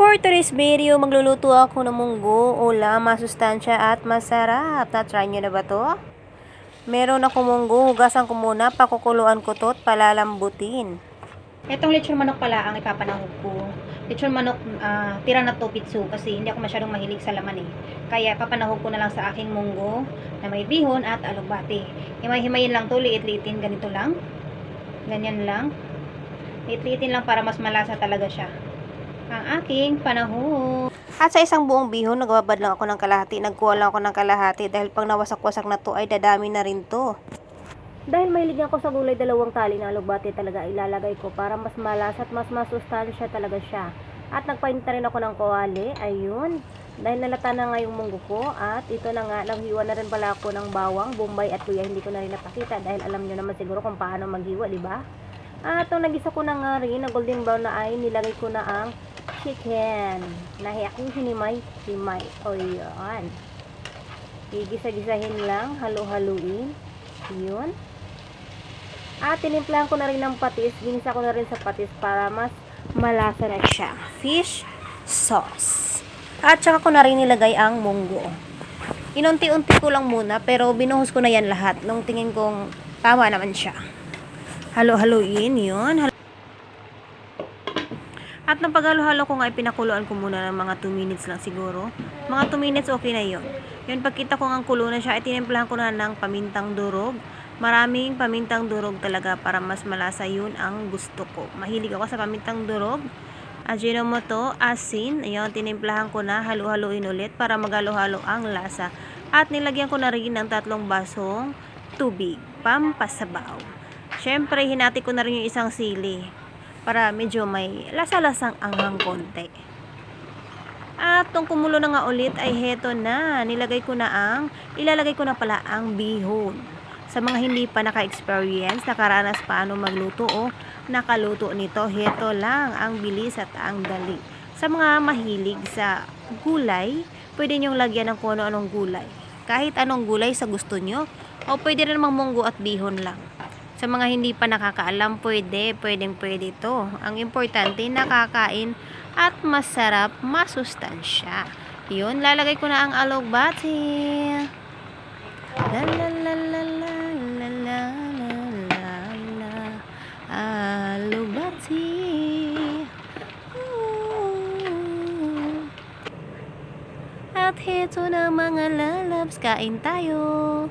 For today's video, magluluto ako ng munggo, ulam, masustansya at masarap. Na-try nyo na ba to? Meron ako munggo, hugasan ko muna, pakukuluan ko to at palalambutin. Itong lechon manok pala ang ipapanahog ko. Lechon manok, ah, tira na to pitsu kasi hindi ako masyadong mahilig sa laman eh. Kaya papanahog ko na lang sa aking munggo na may bihon at alugbati. Himay-himayin lang to, liit-liitin, ganito lang. Ganyan lang. Liit-liitin lang para mas malasa talaga siya ang aking panahon. At sa isang buong bihon, nagbabad lang ako ng kalahati. Nagkuha lang ako ng kalahati dahil pag nawasak-wasak na to ay dadami na rin to. Dahil mahilig ako sa gulay, dalawang tali na alugbati talaga ilalagay ko para mas malasa at mas masustansya talaga siya. At nagpainta rin ako ng kawali, ayun. Dahil nalata na nga yung munggo ko at ito na nga, naghiwa na rin pala ako ng bawang, bombay at kuya, hindi ko na rin napakita dahil alam nyo naman siguro kung paano maghiwa, di ba? At nung nagisa ko na nga rin, na golden brown na ay, nilagay ko na ang chicken. Nahi akong hinimay, himay. O yun. Igisa-gisahin lang, halu-haluin. Yun. At tinimplahan ko na rin ng patis. Ginisa ko na rin sa patis para mas malasa na siya. Fish sauce. At saka ko na rin nilagay ang munggo. Inunti-unti ko lang muna pero binuhos ko na yan lahat nung tingin kong tama naman siya. Halo-haloin yun. At nang paghalo-halo ko nga, pinakuluan ko muna ng mga 2 minutes lang siguro. Mga 2 minutes okay na yon. Yun, pagkita ko nga kulo na siya, itinimplahan ko na ng pamintang durog. Maraming pamintang durog talaga para mas malasa yun ang gusto ko. Mahilig ako sa pamintang durog. Ajinomoto, asin, ayun, tinimplahan ko na, halu-haluin ulit para magalo-halo ang lasa. At nilagyan ko na rin ng tatlong basong tubig, pampasabaw. Siyempre, hinati ko na rin yung isang sili para medyo may lasa-lasang anghang konti. At nung kumulo na nga ulit ay heto na, nilagay ko na ang, ilalagay ko na pala ang bihon. Sa mga hindi pa naka-experience, nakaranas paano magluto o nakaluto nito, heto lang ang bilis at ang dali. Sa mga mahilig sa gulay, pwede nyong lagyan ng kung ano-anong gulay. Kahit anong gulay sa gusto nyo, o pwede rin namang munggo at bihon lang. Sa mga hindi pa nakakaalam, pwede, pwedeng pwede to. Ang importante, nakakain at masarap, masustansya. Yun, lalagay ko na ang alugbati. La la la la la la la la la la Alugbati. Ooh. At heto na mga lalabs, kain tayo.